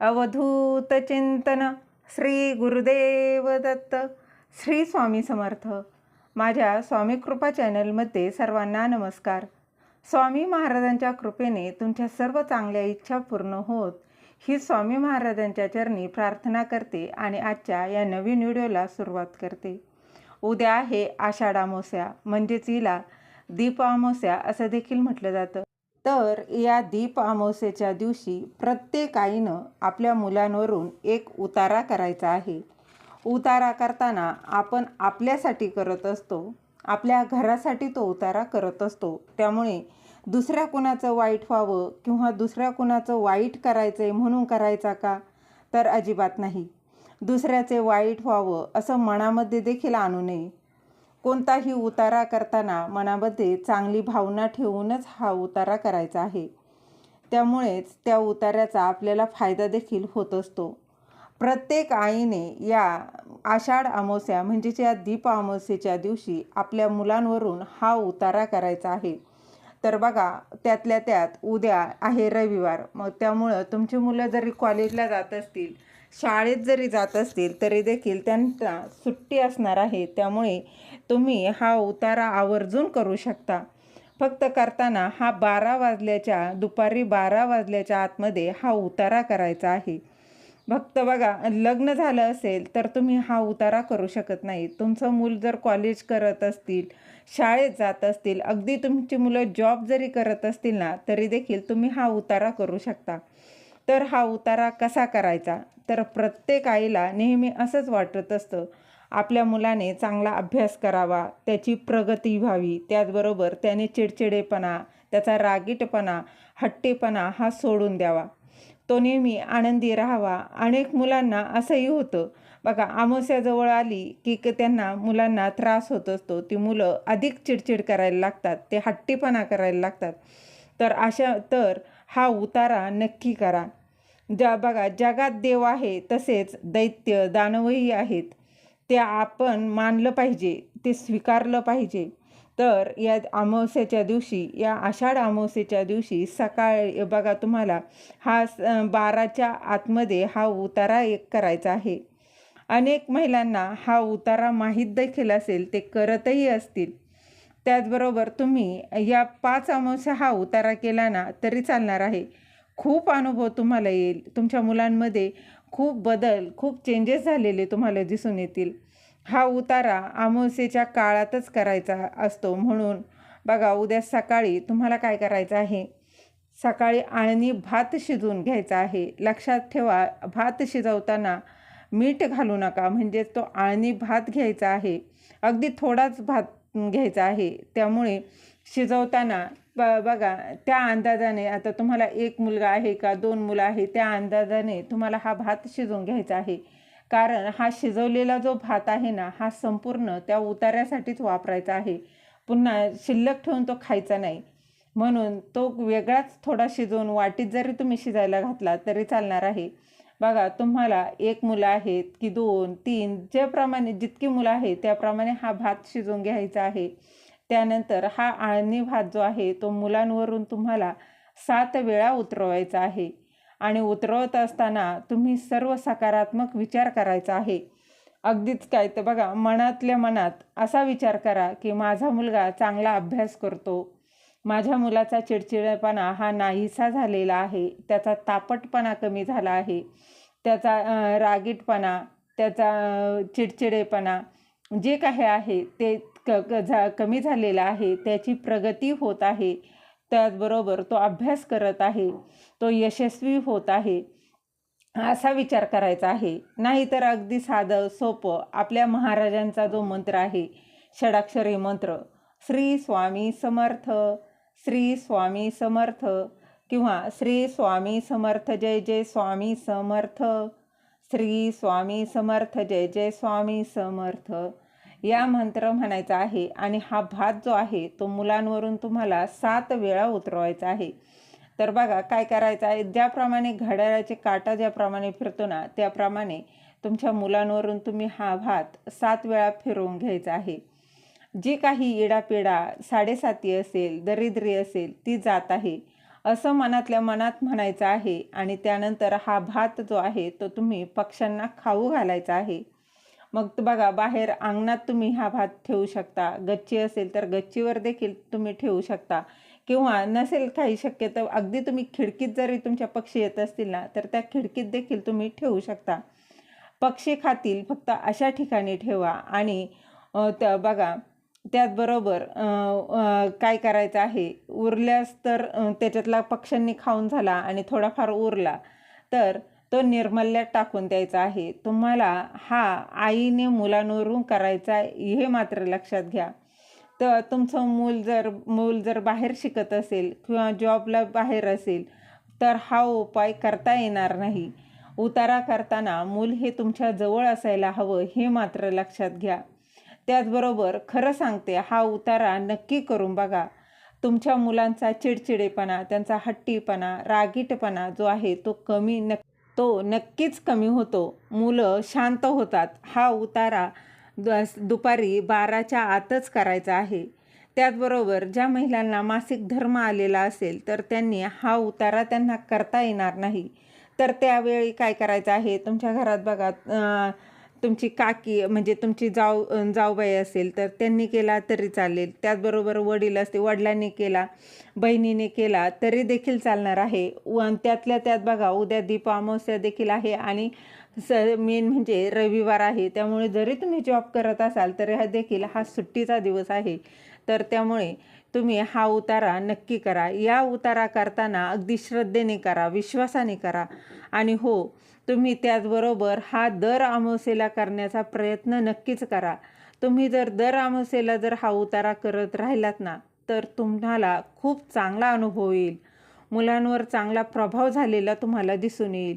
अवधूत चिंतन श्री गुरुदेव दत्त. श्री स्वामी समर्थ. माझ्या स्वामी कृपा चॅनलमध्ये सर्वांना नमस्कार. स्वामी महाराजांच्या कृपेने तुमच्या सर्व चांगल्या इच्छा पूर्ण होत. ही स्वामी महाराजांच्या चरणी प्रार्थना करते आणि आजच्या या नवीन व्हिडिओला सुरुवात करते. उद्या आहे आषाढामोस्या म्हणजेच हिला दीपामोस्या असं देखील म्हटलं जातं. तर या दीप अमावस्येच्या दिवशी प्रत्येक आईनं आपल्या मुलांवरून एक उतारा करायचा आहे. उतारा करताना आपण आपल्यासाठी करत असतो. आपल्या घरासाठी तो उतारा करत असतो. त्यामुळे दुसऱ्या कुणाचं वाईट व्हावं किंवा दुसऱ्या कुणाचं वाईट करायचं आहे म्हणून करायचा का? तर अजिबात नाही. दुसऱ्याचे वाईट व्हावं असं मनामध्ये देखील आणू नये. कोणताही उतारा करताना मनामध्ये चांगली भावना ठेवूनच हा उतारा करायचा आहे. त्यामुळेच त्या उतार्याचा आपल्याला फायदा देखील होत असतो. प्रत्येक आईने या आषाढ अमावस्या म्हणजेच या दीप अमावस्येच्या दिवशी आपल्या मुलांवरून हा उतारा करायचा आहे. तर बघा त्यातल्या त्यात उद्या आहे रविवार. मग त्यामुळं तुमची मुलं जरी कॉलेजला जात असतील शाळेत जरी जात असतील तरी देखील त्यांना सुट्टी असणार आहे. त्यामुळे तुम्ही हा उतारा आवर्जून करू शकता. फक्त करताना हा बारा वाजल्याच्या दुपारी बारा वाजल्याच्या आतमध्ये हा उतारा करायचा आहे. फक्त बघा लग्न झालं असेल तर तुम्ही हा उतारा करू शकत नाही. तुमचं मूल जर कॉलेज करत असतील शाळेत जात असतील अगदी तुमची मुलं जॉब जरी करत असतील ना तरी देखील तुम्ही हा उतारा करू शकता. तर हा उतारा कसा करायचा? तर प्रत्येक आईला नेहमी असंच वाटत असतं. आपल्या मुलाने चांगला अभ्यास करावा त्याची प्रगती व्हावी त्याचबरोबर त्याने चिडचिडेपणा त्याचा रागीटपणा हट्टीपणा हा सोडून द्यावा. तो नेहमी आनंदी राहावा. अनेक मुलांना असंही होतं. बघा अमावस्याजवळ आली की क- त्यांना मुलांना त्रास होत असतो. ती मुलं अधिक चिडचिड करायला लागतात ते हट्टीपणा करायला लागतात. तर अशा तर हा उतारा नक्की करा. ज्या बघा जगात देव आहे तसेच दैत्य दानवही आहेत. ते आपण मानलं पाहिजे ते स्वीकारलं पाहिजे. तर या अमावस्याच्या दिवशी या आषाढ अमावस्याच्या दिवशी सकाळी बघा तुम्हाला हा बाराच्या आतमध्ये हा उतारा एक करायचा आहे. अनेक महिलांना हा उतारा माहीत देखील असेल ते करतही असतील. त्याचबरोबर तुम्ही या पाच अमावस्या हा उतारा केला ना तरी चालणार आहे. खूप अनुभव तुम्हाला येईल. तुमच्या मुलांमध्ये खूप बदल खूप चेंजेस झालेले तुम्हाला दिसून येतील. हा उतारा अमावस्येच्या काळातच करायचा असतो म्हणून. बघा उद्या सकाळी तुम्हाला काय करायचं आहे? सकाळी आळणी भात शिजवून घ्यायचा आहे. लक्षात ठेवा भात शिजवताना मीठ घालू नका. म्हणजे तो आळणी भात घ्यायचा आहे. अगदी थोडाच भात घ्यायचा आहे. त्यामुळे शिजवताना ब बघा त्या अंदाजाने आता तुम्हाला एक मुलगा आहे का दोन मुलं आहे त्या अंदाजाने तुम्हाला हा भात शिजवून घ्यायचा आहे. कारण हा शिजवलेला जो भात आहे ना हा संपूर्ण त्या उतार्यासाठीच वापरायचा आहे. पुन्हा शिल्लक ठेवून तो खायचा नाही. म्हणून तो वेगळाच थोडा शिजवून वाटीत जरी तुम्ही शिजायला घातला तरी चालणार आहे. बघा तुम्हाला एक मुलं आहेत की दोन तीन ज्याप्रमाणे जितकी मुलं आहेत त्याप्रमाणे हा भात शिजवून घ्यायचा आहे. त्यानंतर हा आळणी भात जो आहे तो मुलांवरून तुम्हाला सात वेळा उतरवायचा आहे. आणि उतरवत असताना तुम्ही सर्व सकारात्मक विचार करायचा आहे. अगदीच काय तर बघा मनातल्या मनात असा विचार करा की माझा मुलगा चांगला अभ्यास करतो. माझ्या मुलाचा चिडचिडेपणा हा नाहीसा झालेला आहे. त्याचा तापटपणा कमी झाला आहे. त्याचा रागीटपणा त्याचा चिडचिडेपणा जे काही आहे ते क क झा कमी झालेलं आहे त्याची प्रगती होत आहे. त्याचबरोबर तो अभ्यास करत आहे तो यशस्वी होत आहे असा विचार करायचा आहे. नाहीतर अगदी साधं सोपं आपल्या महाराजांचा जो मंत्र आहे षडाक्षरी मंत्र श्री स्वामी समर्थ श्री स्वामी समर्थ किंवा श्री स्वामी समर्थ जय जय स्वामी समर्थ श्री स्वामी समर्थ जय जय स्वामी समर्थ या मंत्र म्हणायचा आहे आणि हा भात जो आहे तो मुलांवरून तुम्हाला सात वेळा उतरवायचा आहे. तर बघा काय करायचं आहे? ज्याप्रमाणे घड्याळाचे काटा ज्याप्रमाणे फिरतो ना त्याप्रमाणे तुमच्या मुलांवरून तुम्ही हा भात सात वेळा फिरवून घ्यायचा आहे. जी काही इडापिडा साडेसाती असेल दरिद्री असेल ती जात आहे. असं मनातल्या मनात म्हणायचं आहे आणि त्यानंतर हा भात जो आहे तो तुम्ही पक्ष्यांना खाऊ घालायचा आहे. मग बघा बाहेर अंगणात तुम्ही हा भात ठेवू शकता. गच्ची असेल तर गच्चीवर देखील तुम्ही ठेवू शकता. किंवा नसेल काही शक्यतो अगदी तुम्ही खिडकीत जरी तुमच्या पक्षी येत असतील ना तर त्या खिडकीत देखील तुम्ही ठेवू शकता. पक्षी खातील फक्त अशा ठिकाणी ठेवा. आणि त्या बघा त्याचबरोबर काय करायचं आहे? उरल्यास तर त्याच्यातला पक्ष्यांनी खाऊन झाला आणि थोडाफार उरला. तर तो निर्मल्यात टाकून द्यायचा आहे. तुम्हाला हा आईने मुलांवरून करायचा हे मात्र लक्षात घ्या. तर तुमचं मूल जर मूल जर बाहेर शिकत असेल किंवा जॉबला बाहेर असेल तर हा उपाय करता येणार नाही. उतारा करताना मूल हे तुमच्या जवळ असायला हवं हे मात्र लक्षात घ्या. त्याचबरोबर खरं सांगते हा उतारा नक्की करून बघा. तुमच्या मुलांचा चिडचिडेपणा त्यांचा हट्टीपणा रागीटपणा जो आहे तो कमी नक् तो नक्कीच कमी होतो. मुलं शांत होतात. हा उतारा द दुपारी बाराच्या आतच करायचा आहे. त्याचबरोबर ज्या महिलांना मासिक धर्म आलेला असेल तर त्यांनी हा उतारा त्यांना करता येणार नाही. तर त्यावेळी काय करायचं आहे? तुमच्या घरात बघा तुमची काकी म्हणजे तुमची जाऊ जाऊबाई असेल तर त्यांनी केला तरी चालेल. त्याचबरोबर वडील असते वडिलांनी केला बहिणीने केला तरी देखील चालणार आहे. व त्यातल्या त्यात बघा उद्या दीप अमावस्या देखील आहे आणि स मेन म्हणजे रविवार आहे. त्यामुळे जरी तुम्ही जॉब करत असाल तरी हा देखील हा सुट्टीचा दिवस आहे. तर त्यामुळे तुम्ही हा उतारा नक्की करा. या उतारा करताना अगदी श्रद्धेने करा विश्वासाने करा. आणि हो तुम्ही त्याचबरोबर हा दर अमावस्येला करण्याचा प्रयत्न नक्कीच करा. तुम्ही जर दर अमावस्येला जर हा उतारा करत राहिलात ना तर तुम्हाला खूप चांगला अनुभव येईल. मुलांवर चांगला प्रभाव झालेला तुम्हाला दिसून येईल.